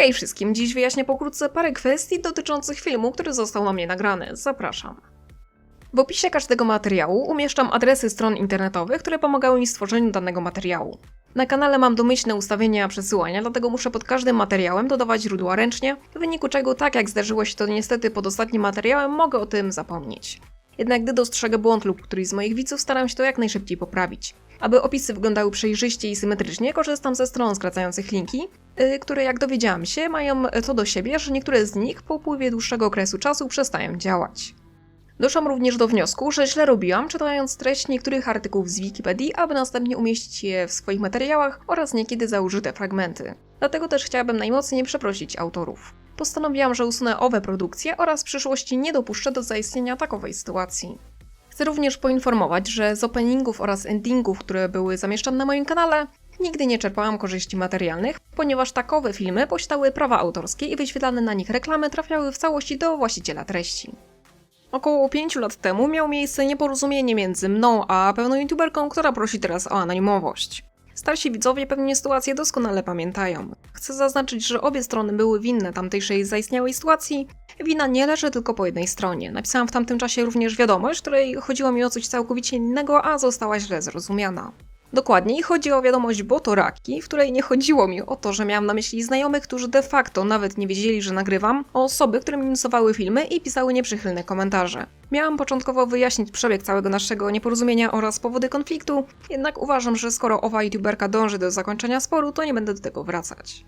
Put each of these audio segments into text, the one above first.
Hej wszystkim, dziś wyjaśnię pokrótce parę kwestii dotyczących filmu, który został na mnie nagrany. Zapraszam. W opisie każdego materiału umieszczam adresy stron internetowych, które pomagały mi w stworzeniu danego materiału. Na kanale mam domyślne ustawienia przesyłania, dlatego muszę pod każdym materiałem dodawać źródła ręcznie, w wyniku czego, tak jak zdarzyło się to niestety pod ostatnim materiałem, mogę o tym zapomnieć. Jednak gdy dostrzegę błąd lub któryś z moich widzów, staram się to jak najszybciej poprawić. Aby opisy wyglądały przejrzyście i symetrycznie, korzystam ze stron skracających linki, które jak dowiedziałam się, mają to do siebie, że niektóre z nich po upływie dłuższego okresu czasu przestają działać. Doszłam również do wniosku, że źle robiłam, czytając treść niektórych artykułów z Wikipedii, aby następnie umieścić je w swoich materiałach oraz niekiedy za użyte fragmenty. Dlatego też chciałabym najmocniej przeprosić autorów. Postanowiłam, że usunę owe produkcje oraz w przyszłości nie dopuszczę do zaistnienia takowej sytuacji. Chcę również poinformować, że z openingów oraz endingów, które były zamieszczane na moim kanale, nigdy nie czerpałam korzyści materialnych, ponieważ takowe filmy posiadały prawa autorskie i wyświetlane na nich reklamy trafiały w całości do właściciela treści. Około 5 lat temu miało miejsce nieporozumienie między mną a pewną youtuberką, która prosi teraz o anonimowość. Starsi widzowie pewnie sytuację doskonale pamiętają. Chcę zaznaczyć, że obie strony były winne tamtejszej zaistniałej sytuacji. Wina nie leży tylko po jednej stronie. Napisałam w tamtym czasie również wiadomość, w której chodziło mi o coś całkowicie innego, a została źle zrozumiana. Dokładniej chodzi o wiadomość Botoraki, w której nie chodziło mi o to, że miałam na myśli znajomych, którzy de facto nawet nie wiedzieli, że nagrywam, o osoby, które minusowały filmy i pisały nieprzychylne komentarze. Miałam początkowo wyjaśnić przebieg całego naszego nieporozumienia oraz powody konfliktu, jednak uważam, że skoro owa youtuberka dąży do zakończenia sporu, to nie będę do tego wracać.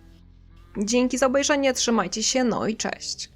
Dzięki za obejrzenie, trzymajcie się, no i cześć.